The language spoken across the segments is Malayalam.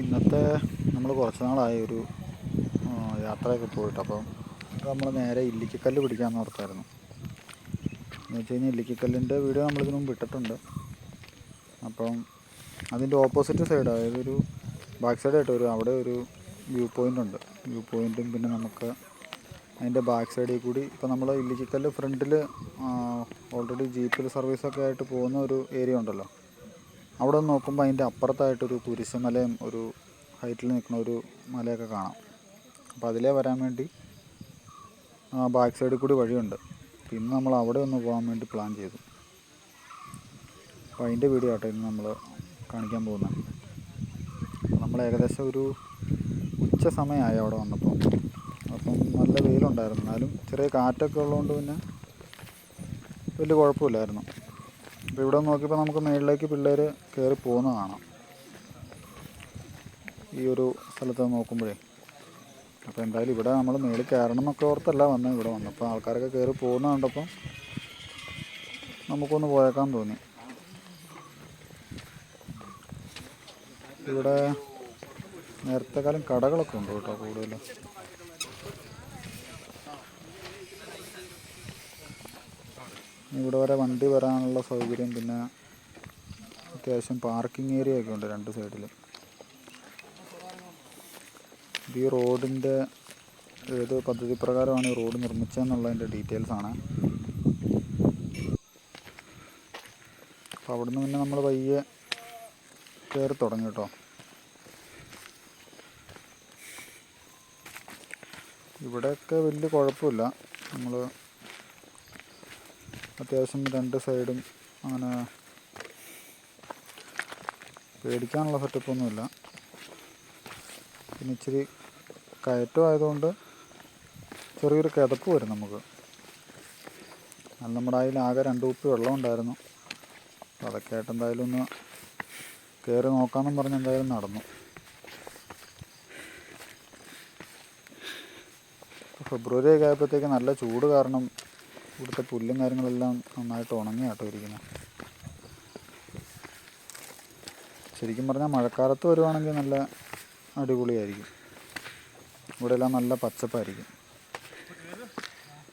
ഇന്നത്തെ നമ്മൾ കുറച്ച് നാളായി ഒരു യാത്രയൊക്കെ പോയിട്ട്. അപ്പം നമ്മൾ നേരെ ഇല്ലിക്കക്കല്ല് പിടിക്കാൻ ഓർത്തായിരുന്നു. എന്ന് വെച്ച് കഴിഞ്ഞാൽ ഇല്ലിക്കക്കല്ലിന്റെ വീഡിയോ നമ്മളിതിനു മുമ്പ് ഇട്ടിട്ടുണ്ട്. അപ്പം അതിന്റെ ഓപ്പോസിറ്റ് സൈഡ് അതായത് ഒരു ബാക്ക് സൈഡായിട്ട് ഒരു അവിടെ ഒരു വ്യൂ പോയിന്റ് ഉണ്ട്. വ്യൂ പോയിന്റും പിന്നെ നമുക്ക് അതിന്റെ ബാക്ക് സൈഡിൽ കൂടി ഇപ്പോൾ നമ്മൾ ഇല്ലിക്കക്കല്ല് ഫ്രണ്ടിൽ ഓൾറെഡി ജീപ്പിൽ സർവീസൊക്കെ ആയിട്ട് പോകുന്ന ഒരു ഏരിയ ഉണ്ടല്ലോ. അവിടെ നോക്കുമ്പോൾ അതിന്റെ അപ്പുറത്തായിട്ടൊരു കുരിശുമലയും ഒരു ഹൈറ്റിൽ നിൽക്കുന്ന ഒരു മലയൊക്കെ കാണാം. അപ്പോൾ അതിലേ വരാൻ വേണ്ടി ബാക്ക് സൈഡിൽ കൂടി വഴിയുണ്ട്. പിന്നെ നമ്മൾ അവിടെ ഒന്ന് പോകാൻ വേണ്ടി പ്ലാൻ ചെയ്തു. അപ്പോൾ അതിന്റെ വീഡിയോ ആട്ടോ ഇന്ന് നമ്മൾ കാണിക്കാൻ പോകുന്നത് നമ്മൾ ഏകദേശം ഒരു ഉച്ച സമയമായി അവിടെ വന്നപ്പോൾ അപ്പം നല്ല വെയിലുണ്ടായിരുന്നു. എന്നാലും ചെറിയ കാറ്റൊക്കെ ഉള്ളതുകൊണ്ട് പിന്നെ വലിയ കുഴപ്പമില്ലായിരുന്നു. അപ്പോൾ ഇവിടെ നോക്കിയപ്പോൾ നമുക്ക് മേളിലേക്ക് പിള്ളേർ കയറി പോകുന്ന കാണാം. ഈ ഒരു സ്ഥലത്ത് നോക്കുമ്പോഴേ. അപ്പോൾ എന്തായാലും ഇവിടെ നമ്മൾ മേളിൽ കയറണം എന്നൊക്കെ ഓർത്തല്ല വന്നത് ഇവിടെ വന്നപ്പോൾ ആൾക്കാരൊക്കെ കയറി പോകുന്ന കണ്ടപ്പോൾ നമുക്കൊന്ന് പോയേക്കാൻ തോന്നി. ഇവിടെ നേരത്തെ കാലം കടകളൊക്കെ ഉണ്ട് കേട്ടോ കൂടുതലും. ഇവിടെ വരെ വണ്ടി വരാനുള്ള സൗകര്യം പിന്നെ അത്യാവശ്യം പാർക്കിംഗ് ഏരിയ ഒക്കെ ഉണ്ട് രണ്ട് സൈഡിലും ഈ റോഡിന്റെ ഏത് പദ്ധതി പ്രകാരമാണ് ഈ റോഡ് നിർമ്മിച്ചതെന്നുള്ളതിന്റെ ഡീറ്റെയിൽസ് ആണ്. അപ്പോൾ അവിടുന്ന് പിന്നെ നമ്മൾ പയ്യെ കയറി തുടങ്ങി കേട്ടോ. ഇവിടെയൊക്കെ വലിയ കുഴപ്പമില്ല. നമ്മൾ അത്യാവശ്യം രണ്ട് സൈഡും അങ്ങനെ പേടിക്കാനുള്ള സെറ്റപ്പൊന്നുമില്ല പിന്നെ ഇച്ചിരി കയറ്റം ആയതുകൊണ്ട് ചെറിയൊരു കിതപ്പ് വരും നമുക്ക്. അത് നമ്മുടെ അതിൽ ആകെ രണ്ട് കുപ്പി വെള്ളം ഉണ്ടായിരുന്നു. അപ്പോൾ അതൊക്കെ ആയിട്ട് എന്തായാലും ഒന്ന് കയറി നോക്കാമെന്നും പറഞ്ഞ് എന്തായാലും നടന്നു. ഫെബ്രുവരി ഒക്കെ ആയപ്പോഴത്തേക്ക് നല്ല ചൂട് കാരണം ഇവിടുത്തെ പുല്ലും കാര്യങ്ങളെല്ലാം നന്നായിട്ട് ഉണങ്ങി കേട്ടോ ഇരിക്കുന്നത് ശരിക്കും പറഞ്ഞാൽ മഴക്കാലത്ത് വരുവാണെങ്കിൽ നല്ല അടിപൊളിയായിരിക്കും. ഇവിടെ എല്ലാം നല്ല പച്ചപ്പായിരിക്കും.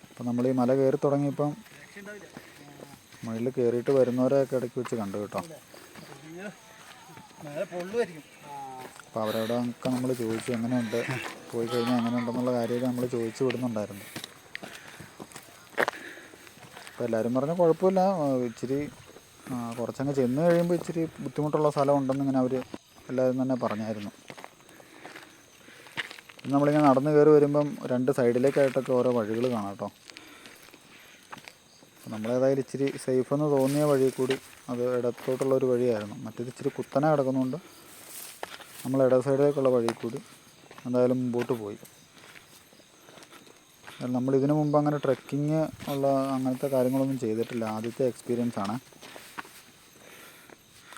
അപ്പം നമ്മൾ ഈ മല കയറി തുടങ്ങിയപ്പം മുകളിൽ കയറിയിട്ട് വരുന്നവരെയൊക്കെ ഇടയ്ക്ക് വെച്ച് കണ്ടു കേട്ടോ. അപ്പം അവരവിടെ ഒക്കെ നമ്മൾ ചോദിച്ചു എങ്ങനെയുണ്ട് പോയി കഴിഞ്ഞാൽ എങ്ങനെയുണ്ടെന്നുള്ള കാര്യമൊക്കെ നമ്മൾ ചോദിച്ചു വിടുന്നുണ്ടായിരുന്നു. അപ്പോൾ എല്ലാവരും പറഞ്ഞ കുഴപ്പമില്ല. ഇച്ചിരി കുറച്ചങ്ങ് ചെന്ന് കഴിയുമ്പോൾ ഇച്ചിരി ബുദ്ധിമുട്ടുള്ള സ്ഥലം ഉണ്ടെന്ന് ഇങ്ങനെ അവർ എല്ലാവരും തന്നെ പറഞ്ഞായിരുന്നു. നമ്മളിങ്ങനെ നടന്നു കയറി വരുമ്പം രണ്ട് സൈഡിലേക്കായിട്ടൊക്കെ ഓരോ വഴികൾ കാണാം കേട്ടോ. നമ്മളേതായാലും ഇച്ചിരി സേഫ് എന്ന് തോന്നിയ വഴി കൂടി അത് ഇടത്തോട്ടുള്ള ഒരു വഴിയായിരുന്നു. മറ്റേത് ഇച്ചിരി കുത്തനെ കിടക്കുന്നതുകൊണ്ട് നമ്മൾ ഇട സൈഡിലേക്കുള്ള വഴി കൂടി എന്തായാലും മുമ്പോട്ട് പോയി. നമ്മൾ ഇതിനു മുമ്പ് അങ്ങനെ ട്രെക്കിങ് ഉള്ള അങ്ങനത്തെ കാര്യങ്ങളൊന്നും ചെയ്തിട്ടില്ല. ആദ്യത്തെ എക്സ്പീരിയൻസ് ആണ്.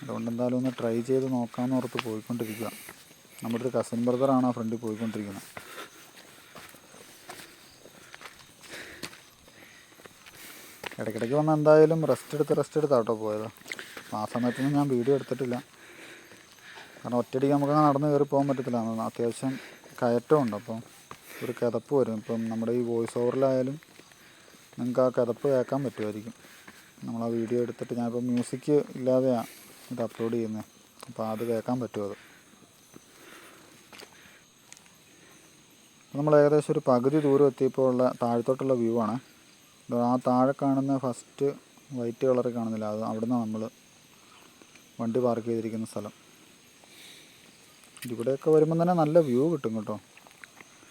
അതുകൊണ്ട് എന്തായാലും ഒന്ന് ട്രൈ ചെയ്ത് നോക്കാമെന്ന് ഓർത്ത് പോയിക്കൊണ്ടിരിക്കുക നമ്മുടെ ഒരു കസിൻ ബ്രദറാണ് ആ ഫ്രണ്ടിൽ പോയിക്കൊണ്ടിരിക്കുന്നത് ഇടയ്ക്കിടയ്ക്ക് വന്ന് എന്തായാലും റെസ്റ്റ് എടുത്ത് റെസ്റ്റ് എടുത്താട്ടോ പോയത്. അപ്പോൾ ആ സമയത്തൊന്നും ഞാൻ വീഡിയോ എടുത്തിട്ടില്ല. കാരണം ഒറ്റയടിക്ക് നമുക്ക് നടന്ന് കയറി പോകാൻ പറ്റത്തില്ല. അത്യാവശ്യം കയറ്റമുണ്ട്. അപ്പം ഒരു കിതപ്പ് വരും ഇപ്പം നമ്മുടെ ഈ വോയിസ് ഓവറിലായാലും നിങ്ങൾക്ക് ആ കിതപ്പ് കേൾക്കാൻ പറ്റുമായിരിക്കും. നമ്മൾ ആ വീഡിയോ എടുത്തിട്ട് ഞാനിപ്പോൾ മ്യൂസിക് ഇല്ലാതെയാണ് ഇത് അപ്ലോഡ് ചെയ്യുന്നത് അപ്പോൾ അത് കേൾക്കാൻ പറ്റും അത്. നമ്മൾ ഏകദേശം ഒരു പകുതി ദൂരം എത്തിയപ്പോൾ ഉള്ള താഴത്തോട്ടുള്ള വ്യൂ ആണ്. ആ താഴെ കാണുന്ന ഫസ്റ്റ് വൈറ്റ് കളറിൽ കാണുന്നില്ല. അത് അവിടുന്ന് നമ്മൾ വണ്ടി പാർക്ക് ചെയ്തിരിക്കുന്ന സ്ഥലം. ഇവിടെയൊക്കെ വരുമ്പോൾ തന്നെ നല്ല വ്യൂ കിട്ടും കേട്ടോ.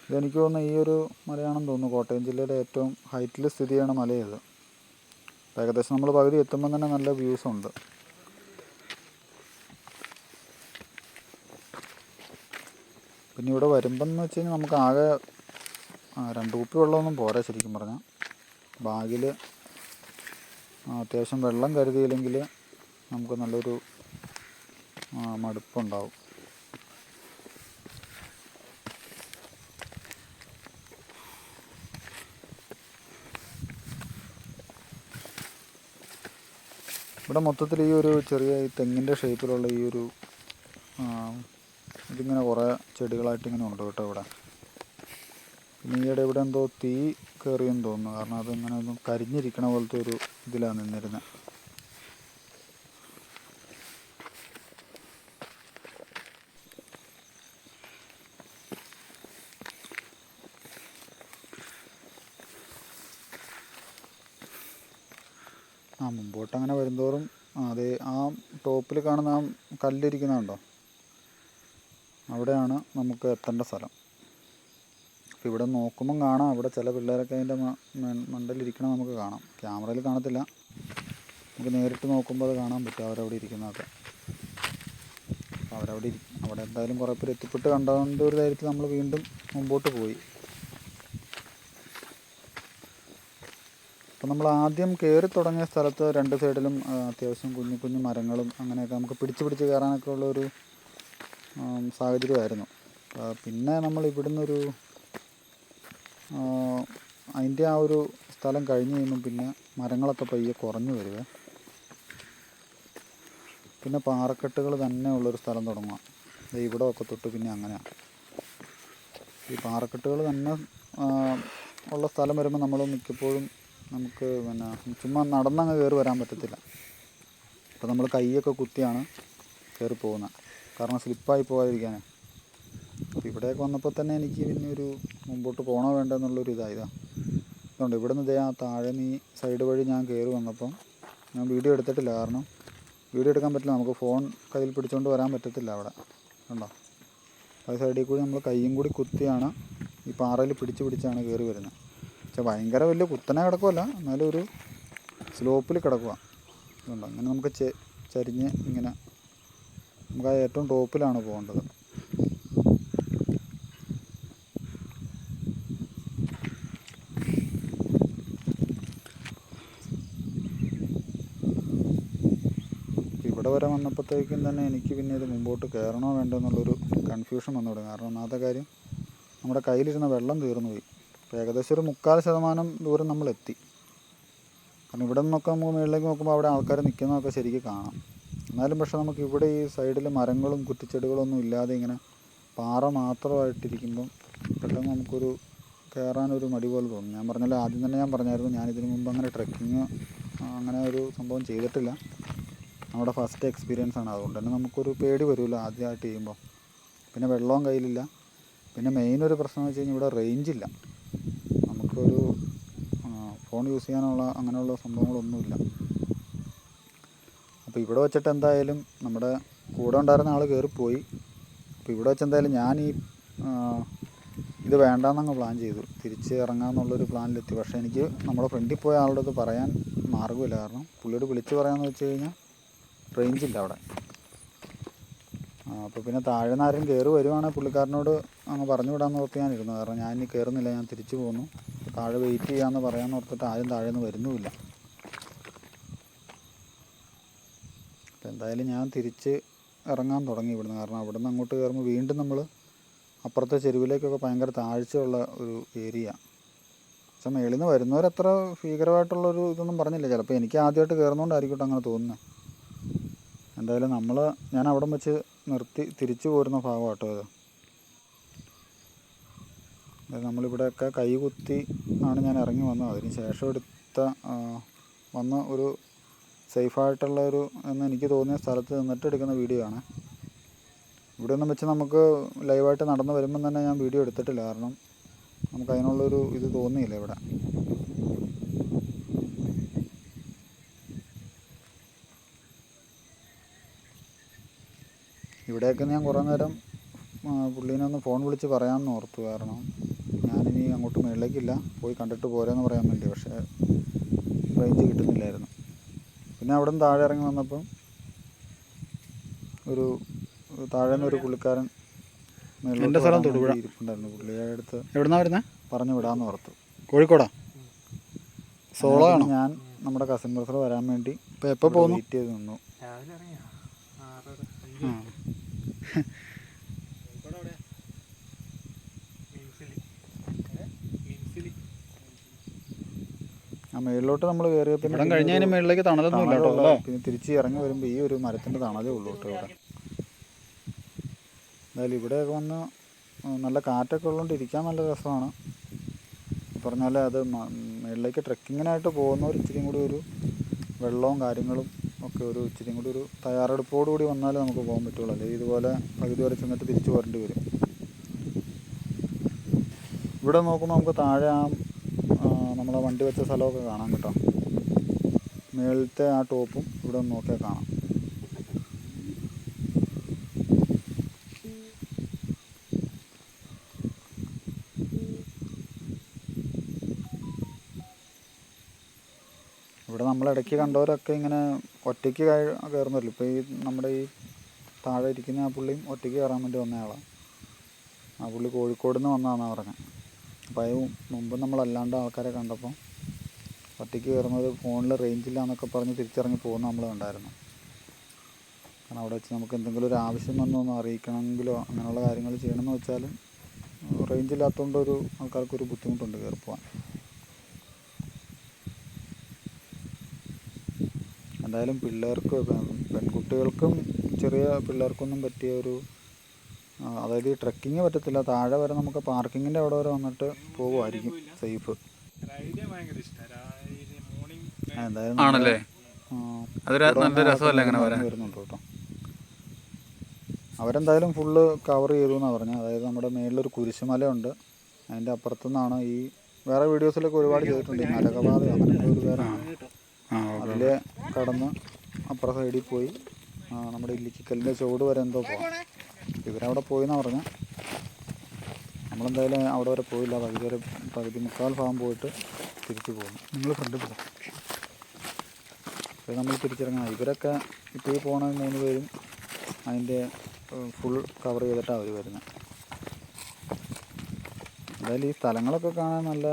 ഇതെനിക്ക് തോന്നുന്നു ഈ ഒരു മലയാണെന്ന് തോന്നുന്നു. കോട്ടയം ജില്ലയിലെ ഏറ്റവും ഹൈറ്റിൽ സ്ഥിതി ചെയ്യണ മലയത് ഏകദേശം നമ്മൾ പകുതി എത്തുമ്പോൾ തന്നെ നല്ല വ്യൂസ് ഉണ്ട്. പിന്നെ ഇവിടെ വരുമ്പം എന്ന് വെച്ച് കഴിഞ്ഞാൽ നമുക്ക് ആകെ രണ്ട് കുപ്പി വെള്ളമൊന്നും പോരാ ശരിക്കും പറഞ്ഞാൽ ബാഗിൽ അത്യാവശ്യം വെള്ളം കരുതിയില്ലെങ്കിൽ നമുക്ക് നല്ലൊരു മടുപ്പുണ്ടാവും. ഇവിടെ മൊത്തത്തിൽ ഈ ഒരു ചെറിയ ഈ തെങ്ങിന്റെ ഷേപ്പിലുള്ള ഈ ഒരു ഇതിങ്ങനെ കുറേ ചെടികളായിട്ട് ഇങ്ങനെ ഉണ്ട് കേട്ടോ ഇവിടെ. പിന്നെ ഈയിടെ ഇവിടെ എന്തോ തീ കയറിയെന്ന് തോന്നുന്നു. കാരണം അതിങ്ങനെ ഒന്നും കരിഞ്ഞിരിക്കണ പോലത്തെ ഒരു ഇതിലാണ് നിന്നിരുന്നത് ആ മുമ്പോട്ട് അങ്ങനെ വരുന്തോറും ആ ആ ടോപ്പിൽ കാണുന്ന ആ കല്ലിരിക്കുന്നുണ്ടോ? അവിടെയാണ് നമുക്ക് എത്തേണ്ട സ്ഥലം. അപ്പോൾ ഇവിടെ നോക്കുമ്പം കാണാം. അവിടെ ചില പിള്ളേരൊക്കെ അതിന്റെ മണ്ടലിരിക്കണം നമുക്ക് കാണാം. ക്യാമറയിൽ കാണത്തില്ല. നമുക്ക് നേരിട്ട് നോക്കുമ്പോൾ അത് കാണാൻ പറ്റും. അവരവിടെ ഇരിക്കുന്നതൊക്കെ. അവരവിടെ അവിടെ എന്തായാലും കുറേ പേര് എത്തിപ്പെട്ട് കണ്ടതുകൊണ്ട് ഒരു ധൈര്യത്തിൽ നമ്മൾ വീണ്ടും മുമ്പോട്ട് പോയി. അപ്പോൾ നമ്മൾ ആദ്യം കയറി തുടങ്ങിയ സ്ഥലത്ത് രണ്ട് സൈഡിലും അത്യാവശ്യം കുഞ്ഞു കുഞ്ഞു മരങ്ങളും അങ്ങനെയൊക്കെ നമുക്ക് പിടിച്ച് പിടിച്ച് കയറാനൊക്കെ ഉള്ളൊരു സാഹചര്യമായിരുന്നു. പിന്നെ നമ്മൾ ഇവിടുന്ന് ഒരു അതിന്റെ ആ ഒരു സ്ഥലം കഴിഞ്ഞ് കഴിയുമ്പം പിന്നെ മരങ്ങളൊക്കെ പയ്യെ കുറഞ്ഞു വരുവേ. പിന്നെ പാറക്കെട്ടുകൾ തന്നെ ഉള്ളൊരു സ്ഥലം തുടങ്ങുക. ഇവിടെ ഒക്കെ തൊട്ട് പിന്നെ അങ്ങനെയാണ് ഈ പാറക്കെട്ടുകൾ തന്നെ ഉള്ള സ്ഥലം വരുമ്പോൾ നമ്മൾ മിക്കപ്പോഴും നമുക്ക് പിന്നെ ചുമ്മാ നടന്നങ്ങ് കയറി വരാൻ പറ്റത്തില്ല. അപ്പോൾ നമ്മൾ കൈയൊക്കെ കുത്തിയാണ് കയറി പോകുന്നത് കാരണം സ്ലിപ്പായി പോകാതിരിക്കാനേ. അപ്പോൾ ഇവിടെയൊക്കെ വന്നപ്പോൾ തന്നെ എനിക്ക് പിന്നെ ഒരു മുമ്പോട്ട് പോകണോ വേണ്ടോ എന്നുള്ളൊരു ഇതായതാ അതുകൊണ്ട് ഇവിടെ നിന്ന് ആ താഴെ നീ സൈഡ് വഴി ഞാൻ കയറി വന്നപ്പം ഞാൻ വീഡിയോ എടുത്തിട്ടില്ല. കാരണം വീഡിയോ എടുക്കാൻ പറ്റില്ല. നമുക്ക് ഫോൺ കയ്യിൽ പിടിച്ചുകൊണ്ട് വരാൻ പറ്റത്തില്ല അവിടെ. കണ്ടോ? അത് സൈഡിൽ കൂടി നമ്മൾ കൈയും കൂടി കുത്തിയാണ് ഈ പാറയിൽ പിടിച്ച് പിടിച്ചാണ് കയറി വരുന്നത് പക്ഷെ ഭയങ്കര വലിയ കുത്തനെ കിടക്കുമല്ല എന്നാലും ഒരു സ്ലോപ്പിൽ കിടക്കുക അതുകൊണ്ട് അങ്ങനെ നമുക്ക് ചരിഞ്ഞ് ഇങ്ങനെ നമുക്ക് ആ ഏറ്റവും ടോപ്പിലാണ് പോകേണ്ടത്. ഇവിടെ വരെ വന്നപ്പോഴത്തേക്കും തന്നെ എനിക്ക് പിന്നെ ഇത് മുമ്പോട്ട് കയറണോ വേണ്ടോ എന്നുള്ളൊരു കൺഫ്യൂഷൻ വന്നു തുടങ്ങി. കാരണം ഒന്നാമത്തെ കാര്യം നമ്മുടെ കയ്യിലിരുന്ന വെള്ളം തീർന്നു പോയി. ഇപ്പോൾ ഏകദേശം ഒരു മുക്കാൽ ശതമാനം ദൂരം നമ്മൾ എത്തി കാരണം ഇവിടെ നിന്നൊക്കെ നമുക്ക് മുകളിലേക്ക് നോക്കുമ്പോൾ അവിടെ ആൾക്കാർ നിൽക്കുന്നതൊക്കെ ശരിക്കും കാണാം. എന്നാലും പക്ഷേ നമുക്ക് ഇവിടെ ഈ സൈഡിൽ മരങ്ങളും കുറ്റിച്ചെടികളൊന്നും ഇല്ലാതെ ഇങ്ങനെ പാറ മാത്രമായിട്ടിരിക്കുമ്പം പെട്ടെന്ന് നമുക്കൊരു കയറാനൊരു മടി പോലെ തോന്നും. ഞാൻ പറഞ്ഞല്ലോ ആദ്യം തന്നെ ഞാൻ പറഞ്ഞായിരുന്നു ഞാൻ ഇതിനു മുമ്പ് അങ്ങനെ ട്രക്കിങ് അങ്ങനെ ഒരു സംഭവം ചെയ്തിട്ടില്ല. നമ്മുടെ ഫസ്റ്റ് എക്സ്പീരിയൻസ് ആണ്. അതുകൊണ്ട് തന്നെ നമുക്കൊരു പേടി വരുമല്ലോ ആദ്യമായിട്ട് ചെയ്യുമ്പോൾ പിന്നെ വെള്ളവും കയ്യിലില്ല. പിന്നെ മെയിൻ ഒരു പ്രശ്നം എന്ന് വെച്ച് കഴിഞ്ഞാൽ ഇവിടെ റേഞ്ച് ഇല്ല. നമുക്കൊരു ഫോൺ യൂസ് ചെയ്യാനുള്ള അങ്ങനെയുള്ള സംഭവങ്ങളൊന്നുമില്ല. അപ്പോൾ ഇവിടെ വെച്ചിട്ട് എന്തായാലും നമ്മുടെ കൂടെ ഉണ്ടായിരുന്ന ആൾ കയറിപ്പോയി അപ്പോൾ ഇവിടെ വെച്ച് എന്തായാലും ഞാൻ ഈ ഇത് വേണ്ടാന്നങ്ങ് പ്ലാൻ ചെയ്തു. തിരിച്ച് ഇറങ്ങാമെന്നുള്ളൊരു പ്ലാനിലെത്തി പക്ഷേ എനിക്ക് നമ്മുടെ ഫ്രണ്ടിൽ പോയ ആളുടെ അടുത്ത് പറയാൻ മാർഗമില്ല കാരണം പുള്ളിയോട് വിളിച്ച് പറയാമെന്ന് വെച്ച് കഴിഞ്ഞാൽ റേഞ്ചില്ല അവിടെ. അപ്പോൾ പിന്നെ താഴെ നിന്ന് കയറി വരുവാണെങ്കിൽ പുള്ളിക്കാരനോട് അങ്ങ് പറഞ്ഞു വിടാമെന്ന് ഓർത്ത് ഞാനിരുന്നു കാരണം ഞാൻ ഇനി കയറുന്നില്ല ഞാൻ തിരിച്ചു പോന്നു. താഴെ വെയിറ്റ് ചെയ്യാമെന്ന് പറയാൻ ഓർത്തിട്ട് ആരും താഴെ നിന്ന് വരുന്നുമില്ല. അപ്പോൾ എന്തായാലും ഞാൻ തിരിച്ച് ഇറങ്ങാൻ തുടങ്ങി ഇവിടുന്ന്. കാരണം അവിടെ നിന്ന് അങ്ങോട്ട് കയറുമ്പോൾ വീണ്ടും നമ്മൾ അപ്പുറത്തെ ചെരുവിലേക്കൊക്കെ ഭയങ്കര താഴ്ചയുള്ള ഒരു ഏരിയ പക്ഷെ മേളിൽ നിന്ന് വരുന്നവരത്ര ഭീകരമായിട്ടുള്ളൊരു ഇതൊന്നും പറഞ്ഞില്ല. ചിലപ്പോൾ എനിക്ക് ആദ്യമായിട്ട് കയറുന്നതുകൊണ്ടായിരിക്കും അങ്ങനെ തോന്നുന്നത് എന്തായാലും നമ്മൾ ഞാൻ അവിടെ വെച്ച് നിർത്തി തിരിച്ചു പോരുന്ന ഭാഗമാട്ടോ ഇത്. അതായത് നമ്മളിവിടെയൊക്കെ കൈ കുത്തി ആണ് ഞാൻ ഇറങ്ങി വന്നത്. അതിന് ശേഷം എടുത്ത വന്ന ഒരു സേഫായിട്ടുള്ള ഒരു എന്ന് എനിക്ക് തോന്നിയ സ്ഥലത്ത് നിന്നിട്ട് എടുക്കുന്ന വീഡിയോ ആണ്. ഇവിടെ ഒന്നും വെച്ച് നമുക്ക് ലൈവായിട്ട് നടന്ന് വരുമ്പം തന്നെ ഞാൻ വീഡിയോ എടുത്തിട്ടില്ല. കാരണം നമുക്ക് അതിനുള്ളൊരു ഇത് തോന്നിയില്ല ഇവിടെ. ഇവിടെയൊക്കെ ഞാൻ കുറേ നേരം പുള്ളീനെ ഒന്ന് ഫോൺ വിളിച്ച് പറയാമെന്ന് ഓർത്തു. കാരണം ഞാനിനി അങ്ങോട്ട് മുകളിലേക്കില്ല പോയി കണ്ടിട്ട് പോരാന്ന് പറയാൻ വേണ്ടി. പക്ഷേ റേഞ്ച് കിട്ടുന്നില്ലായിരുന്നു. പിന്നെ അവിടെ നിന്ന് താഴെ ഇറങ്ങി വന്നപ്പം ഒരു താഴെ നിന്ന് ഒരു പുള്ളിക്കാരൻ എന്റെ സ്ഥലം തൊടുപുഴ. ഇരിപ്പുണ്ടായിരുന്നു പുള്ളിയെ അടുത്ത് എവിടുന്നാ വരുന്നത് പറഞ്ഞു വിടാമെന്ന് ഓർത്തു. കോഴിക്കോടാ? സോളോ ആണ്? ഞാൻ നമ്മുടെ കസിൻ ബ്രദർ വരാൻ വേണ്ടി ഇപ്പോൾ എപ്പോൾ പോകുന്നു വെയിറ്റ് ചെയ്ത് നിന്നു. ആ മേളിലോട്ട് നമ്മൾ കയറിയ പിന്നെ ഇവിടം കഴിഞ്ഞ അതിന് മുകളിലേക്ക് തണലൊന്നും ഇല്ല കേട്ടോ അല്ലേ? പിന്നെ തിരിച്ച് ഇറങ്ങി വരുമ്പോൾ ഈ ഒരു മരത്തിന്റെ തണലേ ഉള്ളൂ കേട്ടോ ഇവിടെ. എന്തായാലും ഇവിടെയൊക്കെ വന്ന് നല്ല കാറ്റൊക്കെ ഉള്ളതുകൊണ്ട് ഇരിക്കാൻ നല്ല രസമാണ്. പറഞ്ഞാൽ അത് മേളിലേക്ക് ട്രക്കിങ്ങിനായിട്ട് പോകുന്നവർ ഇച്ചിരിയും കൂടി ഒരു വെള്ളവും കാര്യങ്ങളും ഒക്കെ ഒരു ഇച്ചിരിയും കൂടി ഒരു തയ്യാറെടുപ്പോടു കൂടി വന്നാലേ നമുക്ക് പോകാൻ പറ്റുള്ളൂ. അല്ലെങ്കിൽ ഇതുപോലെ പകുതി വരെ ചെന്നിട്ട് തിരിച്ചു പോരേണ്ടി വരും. ഇവിടെ നോക്കുമ്പോൾ നമുക്ക് താഴെ ആ നമ്മളെ വണ്ടി വെച്ച സ്ഥലമൊക്കെ കാണാം കേട്ടോ. മേളത്തെ ആ ടോപ്പും ഇവിടെ ഒന്ന് നോക്കിയാൽ കാണാം. ഇവിടെ നമ്മൾ ഇടയ്ക്ക് കണ്ടവരൊക്കെ ഇങ്ങനെ ഒറ്റയ്ക്ക് കയറുന്നല്ലോ ഇപ്പോൾ ഈ നമ്മുടെ ഈ താഴെ ഇരിക്കുന്ന ആ പുള്ളിയും ഒറ്റയ്ക്ക് കയറാൻ വേണ്ടി വന്നയാളാണ് ആ പുള്ളി കോഴിക്കോട് നിന്ന് വന്നതാണെന്നാണ് പറഞ്ഞത് അത് മുമ്പ് നമ്മളല്ലാണ്ട് ആൾക്കാരെ കണ്ടപ്പോൾ ഒറ്റയ്ക്ക് കയറുന്നത് ഫോണിൽ റേഞ്ചില്ല എന്നൊക്കെ പറഞ്ഞ് തിരിച്ചിറങ്ങി പോകുന്ന നമ്മൾ കണ്ടായിരുന്നു. കാരണം അവിടെ വെച്ച് നമുക്ക് എന്തെങ്കിലും ഒരു ആവശ്യം വന്നൊന്ന് അറിയിക്കണമെങ്കിലോ അങ്ങനെയുള്ള കാര്യങ്ങൾ ചെയ്യണമെന്ന് വെച്ചാലും റേഞ്ച് ഇല്ലാത്തതുകൊണ്ട് ഒരു ആൾക്കാർക്കൊരു ബുദ്ധിമുട്ടുണ്ട് കയറി പോകാൻ എന്തായാലും പിള്ളേർക്ക് പെൺകുട്ടികൾക്കും ചെറിയ പിള്ളേർക്കൊന്നും പറ്റിയ ഒരു അതായത് ഈ ട്രക്കിങ് പറ്റത്തില്ല. താഴെ വരെ നമുക്ക് പാർക്കിങ്ങിന്റെ അവിടെ വരെ വന്നിട്ട് പോകുമായിരിക്കും സേഫ് എന്തായാലും ആണല്ലേ? അതൊരു നല്ല രസമല്ലേ അങ്ങനെ ആൾക്കാര് വരാൻ? വരുന്നുണ്ട് കേട്ടോ. അവരെന്തായാലും ഫുള്ള് കവർ ചെയ്തു എന്നാണ് പറഞ്ഞത് അതായത് നമ്മുടെ മേളിലൊരു കുരിശുമലയുണ്ട്. അതിന്റെ അപ്പുറത്തുനിന്നാണ് ഈ വേറെ വീഡിയോസിലൊക്കെ ഒരുപാട് ചെയ്തിട്ടുണ്ട്. ഈ നരകപാത അങ്ങനത്തെ ഒരു പേരാണ് ആ അതിൽ കടന്ന് അപ്പുറ സൈഡിൽ പോയി. നമ്മുടെ ഇല്ലിക്കലിന്റെ ചുവട് വരെ എന്തോ പോകാം ഇവരവിടെ പോയി എന്നാണ് പറഞ്ഞത് നമ്മളെന്തായാലും അവിടെ വരെ പോയില്ല. പകുതി വരെ പകുതി മുക്കാൽ ഭാഗം പോയിട്ട് തിരിച്ചു പോകുന്നു നിങ്ങൾ ഫ്രണ്ട് പോകും അപ്പോൾ നമ്മൾ തിരിച്ചിറങ്ങണം. ഇവരൊക്കെ ഇപ്പോൾ ഈ പോണ മൂന്ന് പേരും അതിന്റെ ഫുൾ കവർ ചെയ്തിട്ടാണ് അവർ വരുന്നത് എന്തായാലും ഈ സ്ഥലങ്ങളൊക്കെ കാണാൻ നല്ല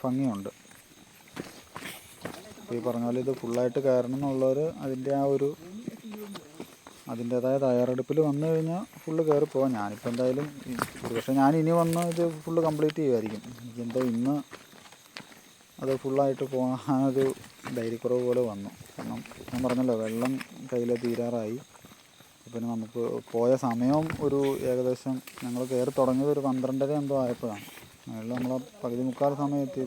ഭംഗിയുണ്ട്. ഈ പറഞ്ഞ പോലെ ഇത് ഫുള്ളായിട്ട് കയറണം എന്നുള്ളവർ അതിന്റെ ആ ഒരു അതിന്റേതായ തയ്യാറെടുപ്പിൽ വന്നു കഴിഞ്ഞാൽ ഫുള്ള് കയറി പോകാം ഞാനിപ്പോൾ എന്തായാലും ഒരുപക്ഷെ ഞാൻ ഇനി വന്ന് ഇത് ഫുള്ള് കംപ്ലീറ്റ് ചെയ്യുമായിരിക്കും എനിക്കെന്താ ഇന്ന് അത് ഫുള്ളായിട്ട് പോകാനൊരു ധൈര്യക്കുറവ് പോലെ വന്നു. കാരണം ഞാൻ പറഞ്ഞല്ലോ വെള്ളം കയ്യിൽ തീരാറായി. പിന്നെ നമുക്ക് പോയ സമയവും ഒരു ഏകദേശം ഞങ്ങൾ കയറി തുടങ്ങിയത് ഒരു പന്ത്രണ്ടര എന്തോ ആയപ്പോഴാണ്. മേളിൽ നമ്മൾ പകുതി മുക്കാൽ സമയം എത്തി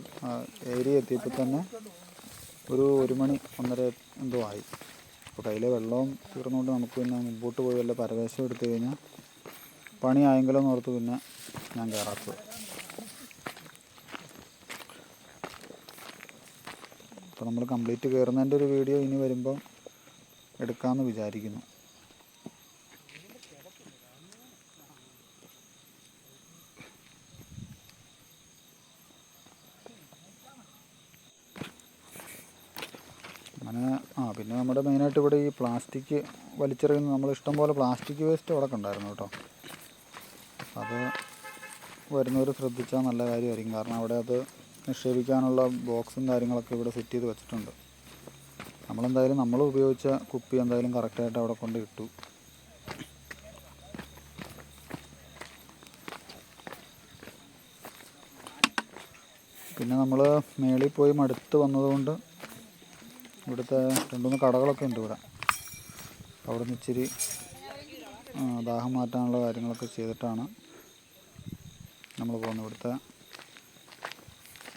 ഏരിയ എത്തിയപ്പോൾ തന്നെ ഒരു ഒരു മണി ഒന്നര എന്തോ ആയി. അപ്പോൾ കയ്യിലെ വെള്ളവും തീർന്നുകൊണ്ട് നമുക്ക് പിന്നെ മുമ്പോട്ട് പോയി വല്ല പരവേശം എടുത്തു കഴിഞ്ഞാൽ പണിയായെങ്കിലും ഓർത്ത് പിന്നെ ഞാൻ കയറാത്തത്. അപ്പോൾ നമ്മൾ കംപ്ലീറ്റ് കയറുന്നതിന്റെ ഒരു വീഡിയോ ഇനി വരുമ്പം എടുക്കാമെന്ന് വിചാരിക്കുന്നു അങ്ങനെ ആ പിന്നെ നമ്മുടെ മെയിനായിട്ട് ഇവിടെ ഈ പ്ലാസ്റ്റിക് വലിച്ചെറിയുന്ന നമ്മൾ ഇഷ്ടം പോലെ പ്ലാസ്റ്റിക് വേസ്റ്റ് അവിടെ കണ്ടായിരുന്നു കേട്ടോ. അത് വരുന്നവർ ശ്രദ്ധിച്ചാൽ നല്ല കാര്യമായിരിക്കും. കാരണം അവിടെ അത് നിക്ഷേപിക്കാനുള്ള ബോക്സും കാര്യങ്ങളൊക്കെ ഇവിടെ സെറ്റ് ചെയ്ത് വെച്ചിട്ടുണ്ട്. നമ്മളെന്തായാലും നമ്മൾ ഉപയോഗിച്ച കുപ്പി എന്തായാലും കറക്റ്റായിട്ട് അവിടെ കൊണ്ട് ഇട്ടു. പിന്നെ നമ്മൾ മേളിൽ പോയി മടുത്ത് വന്നതുകൊണ്ട് ഇവിടുത്തെ രണ്ടുമൂന്ന് കടകളൊക്കെ ഉണ്ട് ഇവിടെ. അവിടെ നിന്ന് ഇച്ചിരി ദാഹം മാറ്റാനുള്ള കാര്യങ്ങളൊക്കെ ചെയ്തിട്ടാണ് നമ്മൾ പോകുന്നത്. ഇവിടുത്തെ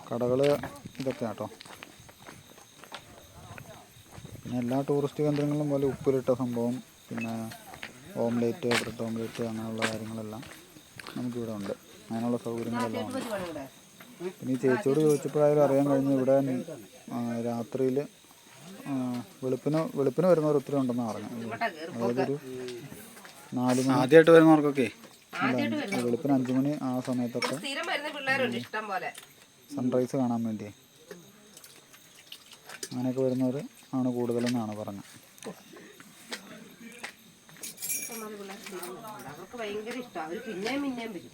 കടകൾ ഇതൊക്കെ കേട്ടോ പിന്നെ എല്ലാ ടൂറിസ്റ്റ് കേന്ദ്രങ്ങളും പോലെ ഉപ്പിലിട്ട സംഭവം പിന്നെ ഓംലേറ്റ് ബ്രെഡ് ഓംലേറ്റ് അങ്ങനെയുള്ള കാര്യങ്ങളെല്ലാം നമുക്കിവിടെ ഉണ്ട്. അങ്ങനെയുള്ള സൗകര്യങ്ങളെല്ലാം ഉണ്ട്. പിന്നെ ഈ ചേച്ചിയോട് ചോദിച്ചപ്പോഴായാലും അറിയാൻ കഴിഞ്ഞു ഇവിടെ രാത്രിയിൽ വെളുപ്പിന് വെളുപ്പിന് വരുന്നവർ ഒത്തിരി ഉണ്ടെന്ന് പറഞ്ഞു. അതായതൊരു നാല് മണി. ആദ്യമായിട്ട് വരുന്നവർക്കൊക്കെ? വെളുപ്പിന് അഞ്ചു മണി ആ സമയത്തൊക്കെ സ്ഥിരം വരുന്ന പിള്ളേരുണ്ട് ഇഷ്ടം പോലെ. സൺറൈസ് കാണാൻ വേണ്ടി. അങ്ങനെയൊക്കെ വരുന്നവർ ആണ് കൂടുതലെന്നാണ് പറഞ്ഞത് അവർക്ക് ഭയങ്കര ഇഷ്ടമാണ് അവർ പിന്നെയും പിന്നെയും വരും.